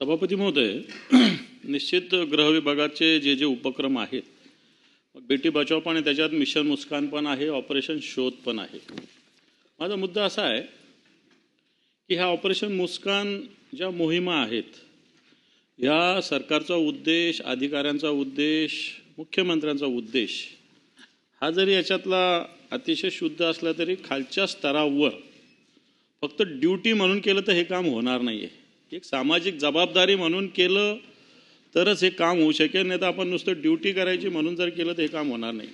सभापती महोदय निश्चित गृहविभागाचे जे जे उपक्रम आहेत मग बेटी बचाव पण आहे त्याच्यात मिशन मुस्कान पण आहे ऑपरेशन शोध पण आहे. माझा मुद्दा असा आहे की ह्या ऑपरेशन मुस्कान ज्या मोहिमा आहेत ह्या सरकारचा उद्देश अधिकाऱ्यांचा उद्देश मुख्यमंत्र्यांचा उद्देश हा जरी याच्यातला अतिशय शुद्ध असला तरी खालच्या स्तरावर फक्त ड्युटी म्हणून केलं तर हे काम होणार नाही आहे एक सामाजिक जबाबदारी म्हणून केलं तरच हे काम होऊ शकेल नाही तर आपण नुसतं ड्युटी करायची म्हणून जर केलं तर हे काम होणार नाही.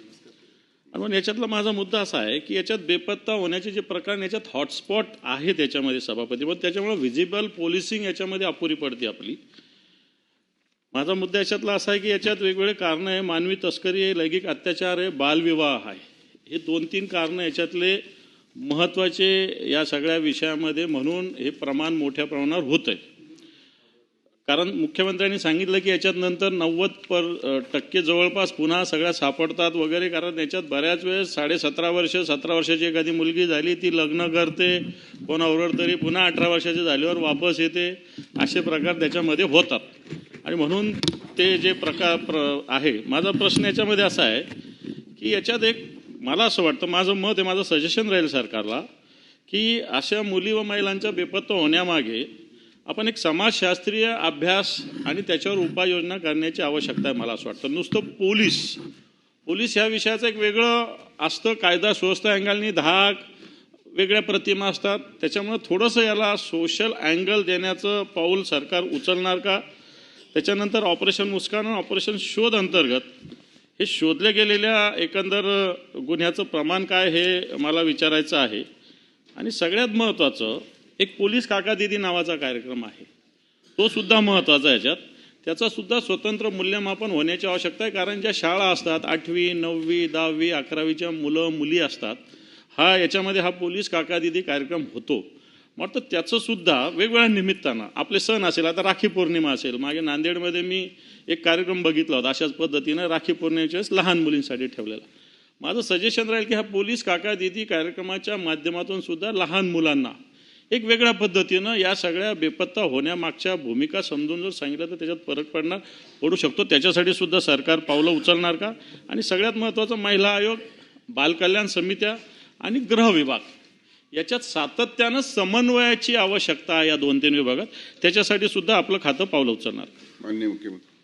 आणि मग याच्यातला माझा मुद्दा असा आहे की याच्यात बेपत्ता होण्याचे जे प्रकार याच्यात हॉटस्पॉट आहे त्याच्यामध्ये सभापती पण त्याच्यामुळे व्हिजिबल पोलिसिंग याच्यामध्ये अपुरी पडते आपली. माझा मुद्दा याच्यातला असा आहे की याच्यात वेगवेगळे कारणं आहे. मानवी तस्करी आहे लैंगिक अत्याचार आहे बालविवाह आहे. हे दोन तीन कारणं याच्यातले महत्त्वाचे या सगळ्या विषयामध्ये म्हणून हे प्रमाण मोठ्या प्रमाणावर होत आहे कारण मुख्यमंत्र्यांनी सांगितलं की याच्यात नंतर नव्वद पर टक्के जवळपास पुन्हा सगळ्या सापडतात वगैरे कारण याच्यात बऱ्याच वेळेस साडेसतरा वर्ष सतरा वर्षाची एखादी मुलगी झाली ती लग्न करते कोणाबरोबर तरी पुन्हा अठरा वर्षाची झाल्यावर वापस येते असे प्रकार त्याच्यामध्ये होतात. आणि म्हणून ते जे प्रकार प्र आहे माझा प्रश्न याच्यामध्ये असा आहे की याच्यात एक मला असं वाटतं माझं मत आहे माझं सजेशन राहील सरकारला की अशा मुली व महिलांच्या बेपत्ता होण्यामागे आपण एक समाजशास्त्रीय अभ्यास आणि त्याच्यावर उपाययोजना करण्याची आवश्यकता आहे मला असं वाटतं. नुसतं पोलीस पोलीस ह्या विषयाचं एक वेगळं असतं कायदा सुव्यवस्था अँगलनी दहा वेगळ्या प्रतिमा असतात. त्याच्यामुळं थोडंसं याला सोशल अँगल देण्याचं पाऊल सरकार उचलणार का? त्याच्यानंतर ऑपरेशन मुस्कान ऑपरेशन शोध अंतर्गत हे शोधल्या गेलेल्या एकंदर गुन्ह्याचं प्रमाण काय हे मला विचारायचं आहे. आणि सगळ्यात महत्त्वाचं एक पोलीस काका दिदी नावाचा कार्यक्रम आहे. तो सुद्धा महत्त्वाचा याच्यात. त्याचासुद्धा स्वतंत्र मूल्यमापन होण्याची आवश्यकता आहे कारण ज्या शाळा असतात आठवी नववी दहावी अकरावीच्या मुलं मुली असतात हा याच्यामध्ये हा पोलीस काका दिदी कार्यक्रम होतो. मग तर त्याचं सुद्धा वेगवेगळ्या निमित्तानं. आपले सण असेल आता राखी पौर्णिमा असेल. मागे नांदेडमध्ये मी एक कार्यक्रम बघितला होता अशाच पद्धतीनं राखी पौर्णिमेच्या वेळेस लहान मुलींसाठी ठेवलेला. माझं सजेशन राहील की हा पोलीस काका दिदी कार्यक्रमाच्या माध्यमातून सुद्धा लहान मुलांना एक वेगळ्या पद्धतीनं या सगळ्या बेपत्ता होण्यामागच्या भूमिका समजून जर सांगितलं तर त्याच्यात फरक पडणार पडू शकतो. त्याच्यासाठी सुद्धा सरकार पावलं उचलणार का? आणि सगळ्यात महत्त्वाचं महिला आयोग बालकल्याण समित्या आणि गृह विभाग. याच्यात सातत्यानं समन्वयाची आवश्यकता आहे या दोन तीन विभागात. त्याच्यासाठी सुद्धा आपलं खातं पावलं उचलणार. माननीय मुख्यमंत्री.